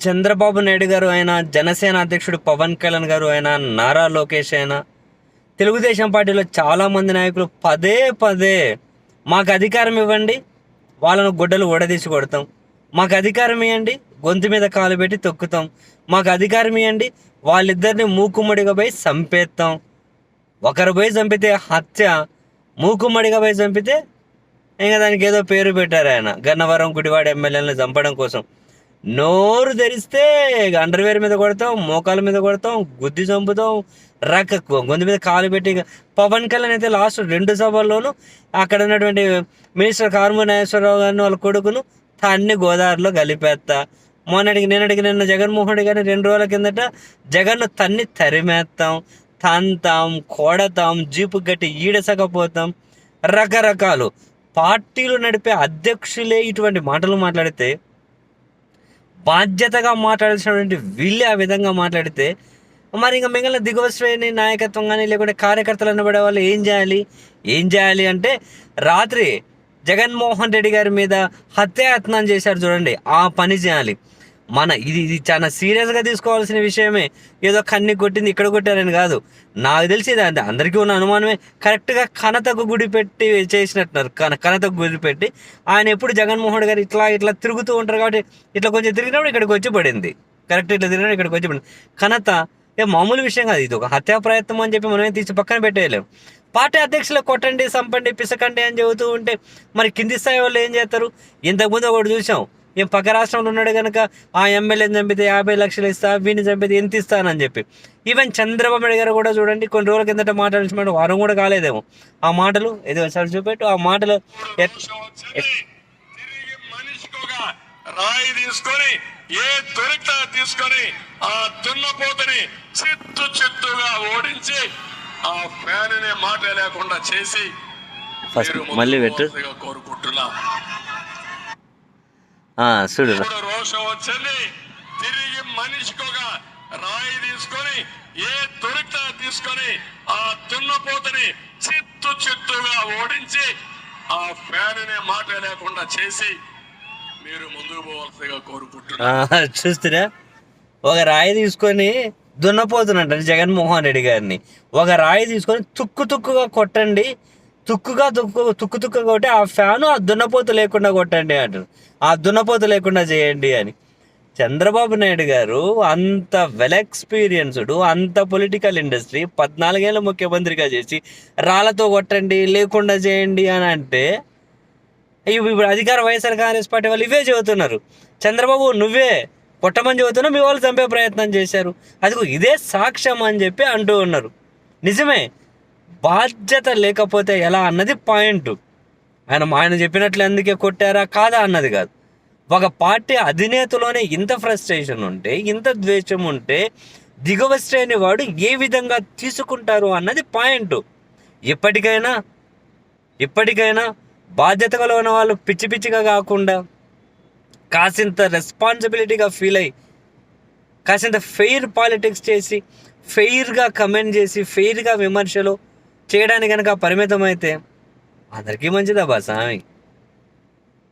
చంద్రబాబు నాయుడు గారు అయినా జనసేన అధ్యక్షుడు పవన్ కళ్యాణ్ గారు అయినా నారా లోకేష్ అయినా తెలుగుదేశం పార్టీలో చాలామంది నాయకులు పదే పదే మాకు అధికారం ఇవ్వండి వాళ్ళను గుడ్డలు ఊడదీసి కొడతాం. మాకు అధికారం ఇవ్వండి గొంతు మీద కాలు పెట్టి తొక్కుతాం. మాకు అధికారం ఇవ్వండి వాళ్ళిద్దరిని మూకుమ్మడిగా పోయి చంపేస్తాం ఒకరు పోయి చంపితే హత్య మూకుమ్మడిగా పోయి చంపితే ఇంకా దానికి ఏదో పేరు పెట్టారు ఆయన. గన్నవరం గుడివాడ ఎమ్మెల్యేలను చంపడం కోసం. నోరు తెరిస్తే అండర్వేర్ మీద కొడతాం మోకాల మీద కొడతాం గుద్ది చంపుతాం రక గొంతు మీద కాలు పెట్టి పవన్ కళ్యాణ్ అయితే లాస్ట్ రెండు సభల్లోనూ అక్కడ ఉన్నటువంటి మినిస్టర్ కారుమూరి నాగేశ్వరరావు గారిని వాళ్ళ కొడుకును తన్ని గోదావరిలో కలిపేస్తా మొన్నటికి నేనటికి నిన్న జగన్మోహన్ రెడ్డి గారిని రెండు రోజుల కిందట జగన్ను తన్ని తరిమేస్తాం తంతాం కొడతాం జీపు గట్టి ఈడసకపోతాం. రకరకాలు. పార్టీలు నడిపే అధ్యక్షులే ఇటువంటి మాటలు మాట్లాడితే బాధ్యతగా మాట్లాడాల్సినటువంటి వీళ్ళే ఆ విధంగా మాట్లాడితే మరి ఇంకా మిగిలిన దిగువ శ్రేణి నాయకత్వం కానీ లేకుంటే కార్యకర్తలు అనబడే వాళ్ళు ఏం చేయాలి? ఏం చేయాలి అంటే రాత్రి జగన్మోహన్ రెడ్డి గారి మీద హత్యాయత్నం చేశారు చూడండి ఆ పని చేయాలి. మన ఇది ఇది చాలా సీరియస్గా తీసుకోవాల్సిన విషయమే. ఏదో కన్ని కొట్టింది ఇక్కడ కొట్టారని కాదు. నాకు తెలిసి ఇది అందరికీ ఉన్న అనుమానమే. కరెక్ట్గా కనతకు గుడి పెట్టి చేసినట్టున్నారు. కన కనతకు గుడి పెట్టి. ఆయన ఎప్పుడు జగన్మోహన్ గారు ఇట్లా ఇట్లా తిరుగుతూ ఉంటారు కాబట్టి ఇట్లా కొంచెం తిరిగినప్పుడు ఇక్కడికి వచ్చి పడింది. కరెక్ట్ ఇట్లా తిరిగినప్పుడు ఇక్కడికి వచ్చి పడింది. కనత ఏ మామూలు విషయం కాదు. ఇది ఒక హత్యా ప్రయత్నం అని చెప్పి మనమే తీసి పక్కన పెట్టేయలేము పార్టీ అధ్యక్షులు కొట్టండి సంపండి పిసకండి అని చెబుతూ ఉంటే మరి కింది స్థాయి వాళ్ళు ఏం చేస్తారు? ఇంతకుముందు ఒకటి చూసాం. ఏం పక్క రాష్ట్రంలో ఉన్నాడు కనుక ఆ ఎమ్మెల్యేని చంపితే యాభై లక్షలు ఇస్తా వీడిని చంపితే ఎంత ఇస్తానని చెప్పి. ఈవెన్ చంద్రబాబు నాయుడు గారు కూడా చూడండి కొన్ని రోజుల కిందట మాట్లాడించిన వారం కూడా కాలేదేమో. ఆ మాటలు ఏదో ఒకసారి చూపెట్టు ఆ మాటలు రాయి తీసుకొని ఏ దొరికితే తీసుకొని ఆ దున్నపోతని చిత్తు చిత్తుగా ఓడించి ఆ ఫ్యాన్ అనే మాట లేకుండా చేసి మళ్ళీ పెట్టు. కోరుకుంటున్నా. చూడు. రోషం వచ్చింది. తిరిగి మనిషికి ఒక రాయి తీసుకొని ఏ దొరికితే తీసుకొని ఆ దున్నపోతని చిత్తు చిత్తుగా ఓడించి ఆ ఫ్యాన్ అనే మాట లేకుండా చేసి మీరు ముందుకు పోవాల్సిగా కోరుకుంటున్నా. ఆ, చూస్తురా ఒక రాయి తీసుకొని దున్నపోతున్నట్టు జగన్మోహన్ రెడ్డి గారిని. ఒక రాయి తీసుకొని తుక్కు తుక్కుగా కొట్టండి. తుక్కుగా తుక్కు తుక్కు తుక్కు కొట్టి ఆ ఫ్యాను ఆ దున్నపోతు లేకుండా కొట్టండి అంటారు. ఆ దున్నపోతు లేకుండా చేయండి అని. చంద్రబాబు నాయుడు గారు అంత వెల్ ఎక్స్పీరియన్స్డ్ అంత పొలిటికల్ ఇండస్ట్రీ పద్నాలుగేళ్ళ ముఖ్యమంత్రిగా చేసి రాళ్ళతో కొట్టండి లేకుండా చేయండి అని అంటే ఇప్పుడు అధికార వైఎస్ఆర్ కాంగ్రెస్ పార్టీ వాళ్ళు ఇవే చెబుతున్నారు. చంద్రబాబు నువ్వే కొట్టమని చెబుతున్నావు మీ వాళ్ళు చంపే ప్రయత్నం చేశారు. అది ఇదే సాక్ష్యం అని చెప్పి అంటూ ఉన్నారు. నిజమే బాధ్యత లేకపోతే ఎలా అన్నది పాయింట్. ఆయన ఆయన చెప్పినట్లు అందుకే కొట్టారా కాదా అన్నది కాదు. ఒక పార్టీ అధినేతలోనే ఇంత ఫ్రస్ట్రేషన్ ఉంటే ఇంత ద్వేషం ఉంటే దిగువ శ్రేణి వాడు ఏ విధంగా తీసుకుంటారు అన్నది పాయింట్. ఇప్పటికైనా ఇప్పటికైనా బాధ్యత ఉన్న వాళ్ళు పిచ్చి పిచ్చిగా కాకుండా కాసింత రెస్పాన్సిబిలిటీగా ఫీల్ అయ్యి కాసింత ఫెయిర్ పాలిటిక్స్ చేసి ఫెయిర్గా కమెంట్ చేసి ఫెయిర్గా విమర్శలు చేయడానికి కనుక పరిమితం అయితే అందరికీ మంచిదా బా స్వామి